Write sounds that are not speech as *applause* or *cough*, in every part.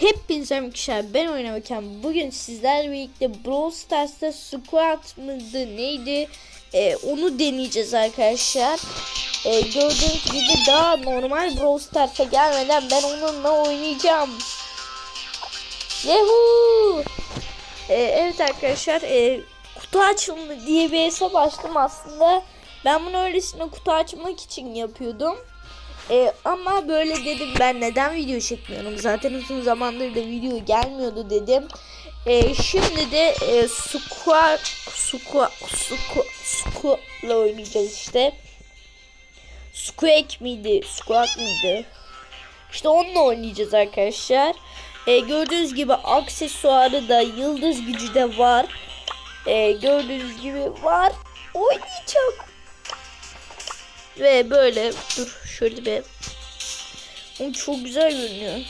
Hepinize arkadaşlar. Ben oynamakam bugün sizlerle birlikte Brawl Stars'ta squat mıydı neydi? Ee, onu deneyeceğiz arkadaşlar. Ee, Gördüğünüz gibi daha normal Brawl Stars'a gelmeden ben onunla oynayacağım. Yahoo! Ee, evet arkadaşlar e, kutu açılımı diye bir hesap açtım aslında. Ben bunu öylesine kutu açmak için yapıyordum ee, ama böyle dedim ben neden video çekmiyorum zaten uzun zamandır da video gelmiyordu dedim. Ee, şimdi de e, squat squat squat squat'la oynayacağız işte. Squeak miydi? Squat mıydı? İşte onunla oynayacağız arkadaşlar. Ee, gördüğünüz gibi aksesuarı da yıldız gücü de var. Ee, gördüğünüz gibi var. Oynayacağım. Ve böyle dur şöyle bir o çok güzel görünüyor.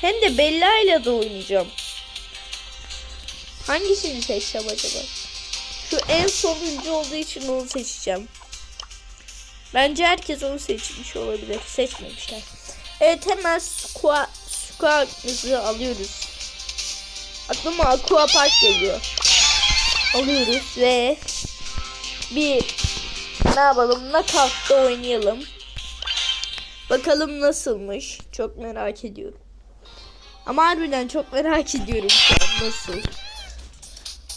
Hem de Bella ile de oynayacağım. Hangisini seçsem acaba? Şu en sonuncu olduğu için onu seçeceğim. Bence herkes onu seçmiş olabilir. Seçmemişler. Evet hemen squat squat'ımızı alıyoruz. Aklıma Aqua Park geliyor. Alıyoruz ve bir ne yapalım? Knockout'ta oynayalım. Bakalım nasılmış. Çok merak ediyorum. Ama harbiden çok merak ediyorum şu an nasıl.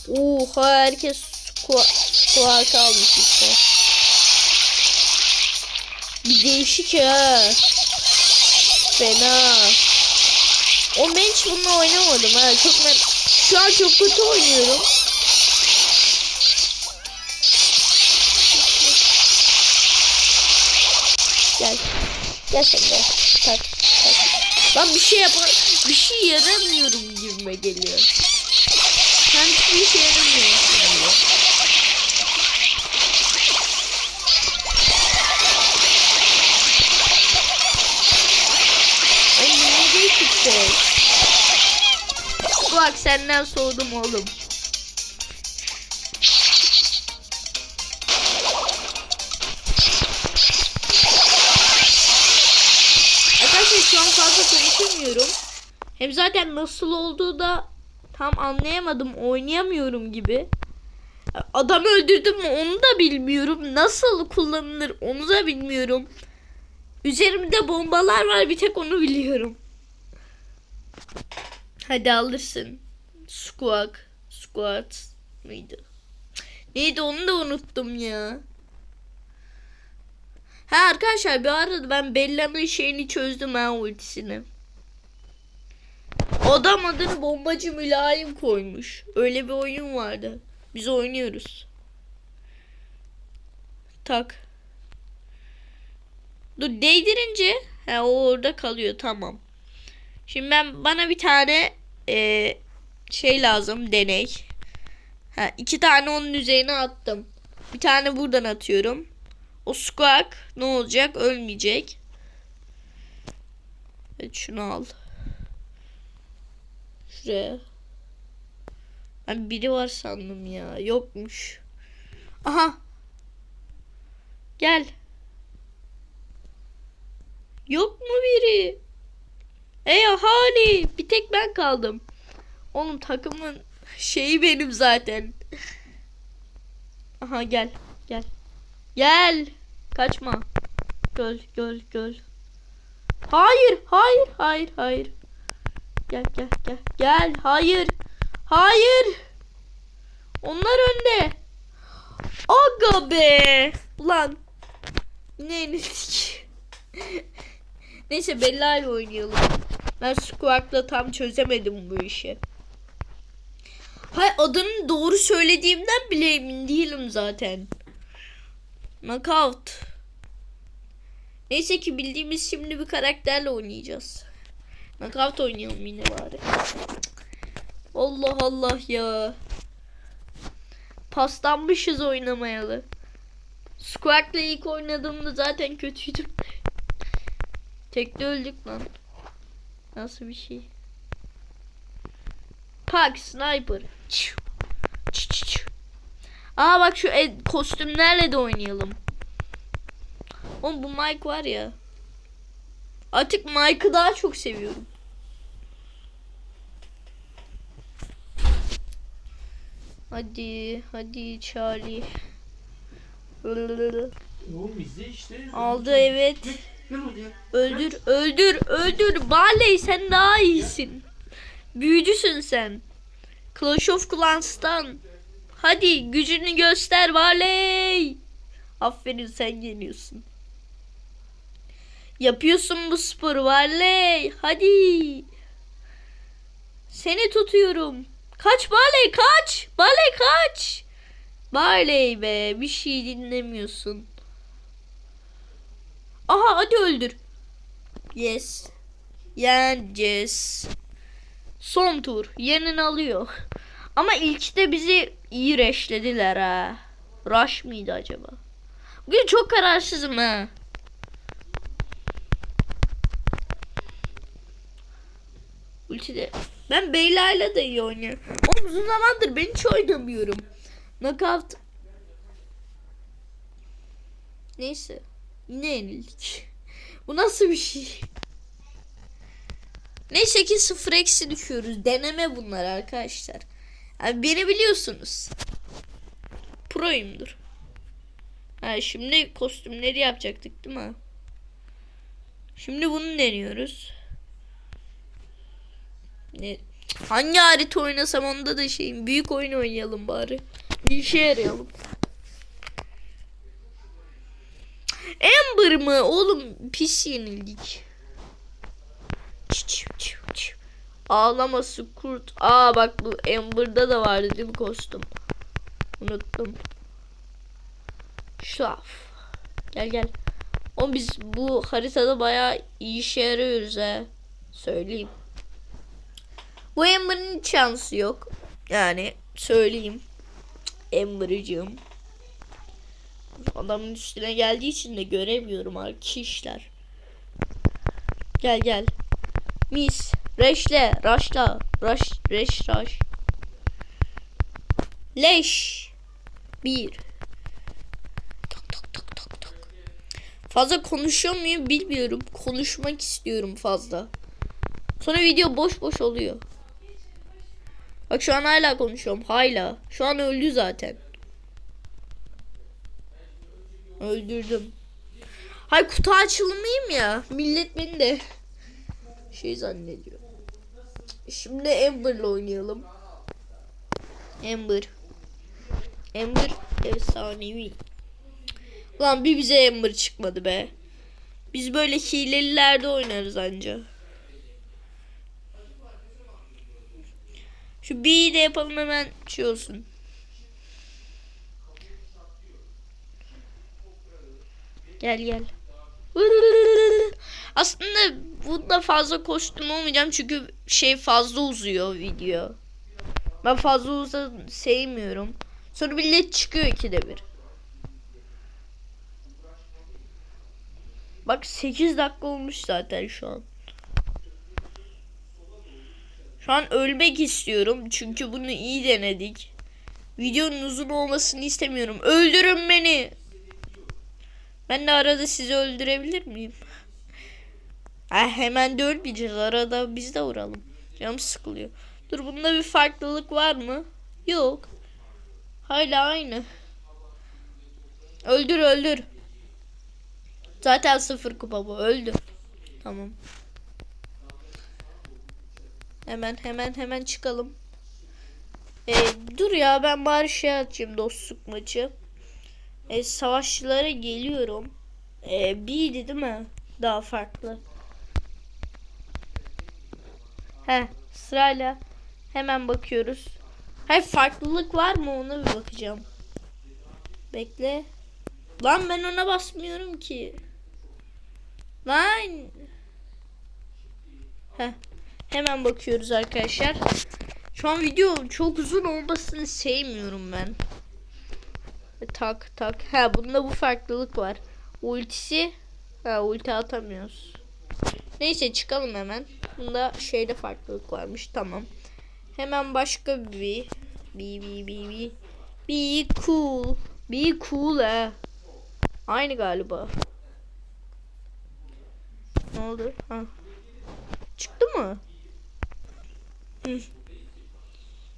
Oha herkes squat kalmış işte. Bir değişik ha. Fena. O ben hiç bununla oynamadım ha. Çok mer Şu an çok kötü oynuyorum. Sen de. Tak. Tak. Lan bir şey yapar. Bir şey yaramıyorum gibime geliyor. Ben hiçbir şey yaramıyorum. geliyor. Ay ne ses. Bak senden soğudum oğlum. Hem zaten nasıl olduğu da tam anlayamadım. Oynayamıyorum gibi. Adam öldürdüm mü onu da bilmiyorum. Nasıl kullanılır onu da bilmiyorum. Üzerimde bombalar var bir tek onu biliyorum. Hadi alırsın. Squawk. Squat mıydı? Neydi onu da unuttum ya. Ha arkadaşlar bir arada ben Bella'nın şeyini çözdüm ha ultisini. Adam adını bombacı mülayim koymuş. Öyle bir oyun vardı. Biz oynuyoruz. Tak. Dur değdirince ha o orada kalıyor tamam. Şimdi ben bana bir tane e, şey lazım deney. Ha iki tane onun üzerine attım. Bir tane buradan atıyorum. O squawk ne olacak? Ölmeyecek. Evet şunu al. Şuraya. Ben biri var sandım ya. Yokmuş. Aha. Gel. Yok mu biri? Ey ahali. Bir tek ben kaldım. Oğlum takımın şeyi benim zaten. Aha gel. Gel. Gel. Kaçma. Göl göl göl. Hayır hayır hayır hayır. Gel gel gel. Gel hayır. Hayır. Onlar önde. Aga be. Ulan. Ne yenildik. *laughs* Neyse Bella ile oynayalım. Ben Squawk'la tam çözemedim bu işi. Hay adını doğru söylediğimden bile emin değilim zaten. Knockout. Neyse ki bildiğimiz şimdi bir karakterle oynayacağız. Knockout oynayalım yine bari. Allah Allah ya. Paslanmışız oynamayalı. Squawk'la ilk oynadığımda zaten kötüydüm. Tekte öldük lan. Nasıl bir şey? Park Sniper. Çiu. Aa bak şu ed- kostümlerle de oynayalım. Oğlum bu Mike var ya. Artık Mike'ı daha çok seviyorum. Hadi, hadi Charlie. Oğlum izle işte. Aldı evet. Öldür, öldür, öldür. Barley sen daha iyisin. Büyücüsün sen. Clash of Clans'tan. Hadi gücünü göster Barley. Aferin sen geliyorsun. Yapıyorsun bu sporu Barley. Hadi. Seni tutuyorum. Kaç Barley kaç. Barley kaç. Barley be bir şey dinlemiyorsun. Aha hadi öldür. Yes. Yeneceğiz. Son tur. Yerini alıyor. Ama ilkte bizi iyi reşlediler ha. Rush mıydı acaba? Bugün çok kararsızım ha. Ultide. Ben Beyla'yla da iyi oynuyorum. Oğlum uzun zamandır ben hiç oynamıyorum. Knockout. Neyse. Yine yenildik. Bu nasıl bir şey? Neyse ki sıfır eksi düşüyoruz. Deneme bunlar arkadaşlar. Yani beni biliyorsunuz. Proyumdur. Ha, şimdi kostümleri yapacaktık değil mi? Şimdi bunu deniyoruz. Ne? Hangi harita oynasam onda da şeyim. Büyük oyun oynayalım bari. Bir işe yarayalım. Amber mı? Oğlum pis yenildik. Ağlaması kurt. Aa bak bu Amber'da da vardı değil mi kostüm? Unuttum. Şaf. Gel gel. O biz bu haritada bayağı iyi işe yarıyoruz ha. Söyleyeyim. Bu Amber'ın şansı yok. Yani söyleyeyim. Amber'cığım. Adamın üstüne geldiği için de göremiyorum arkadaşlar. Gel gel. Mis. Reşle. Raşla. Raş. Reş. Raş. Leş. Bir. Fazla konuşuyor muyum bilmiyorum. Konuşmak istiyorum fazla. Sonra video boş boş oluyor. Bak şu an hala konuşuyorum. Hala. Şu an öldü zaten. Öldürdüm. Hay kutu açılmayayım ya. Millet beni de şey zannediyor. Şimdi Amber'la oynayalım. Amber. Amber efsanevi. Lan bir bize Amber çıkmadı be. Biz böyle hilelilerde oynarız anca. Şu B'yi de yapalım hemen şey olsun. Gel gel. Aslında bunda fazla kostüm olmayacağım çünkü şey fazla uzuyor video. Ben fazla uza sevmiyorum. Sonra millet çıkıyor ikide bir. Bak 8 dakika olmuş zaten şu an. Şu an ölmek istiyorum çünkü bunu iyi denedik. Videonun uzun olmasını istemiyorum. Öldürün beni. Ben de arada sizi öldürebilir miyim? Ha, hemen de ölmeyeceğiz. Arada biz de vuralım. Canım sıkılıyor. Dur bunda bir farklılık var mı? Yok. Hala aynı. Öldür öldür. Zaten sıfır kupa bu. Öldü. Tamam. Hemen hemen hemen çıkalım. Ee, dur ya ben bari şey atayım dostluk maçı. Ee, savaşçılara geliyorum. Ee, birdi değil mi? Daha farklı. He sırayla hemen bakıyoruz. Hayır farklılık var mı ona bir bakacağım. Bekle. Lan ben ona basmıyorum ki. Lan. Heh. Hemen bakıyoruz arkadaşlar. Şu an video çok uzun olmasını sevmiyorum ben. Tak tak. Ha bunda bu farklılık var. Ultisi. Ha ulti atamıyoruz. Neyse çıkalım hemen. Bunda şeyde farklılık varmış. Tamam. Hemen başka bir bir bir bir bir be cool. Be cool ha. Aynı galiba. Ne oldu? Ha. Çıktı mı?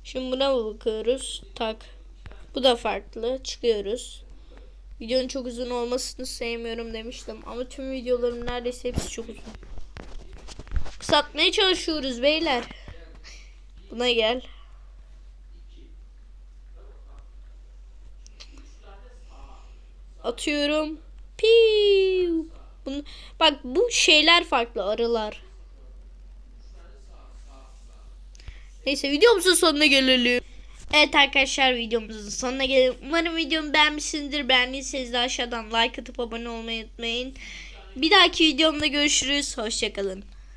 Şimdi buna bakıyoruz. Tak. Bu da farklı. Çıkıyoruz. Videonun çok uzun olmasını sevmiyorum demiştim. Ama tüm videolarım neredeyse hepsi çok uzun. Kısaltmaya çalışıyoruz beyler. Buna gel. Atıyorum. Piu. Bak bu şeyler farklı arılar. Neyse videomuzun sonuna gelelim. Evet arkadaşlar videomuzun sonuna gelelim. Umarım videomu beğenmişsinizdir. Beğendiyseniz de aşağıdan like atıp abone olmayı unutmayın. Bir dahaki videomda görüşürüz. Hoşçakalın.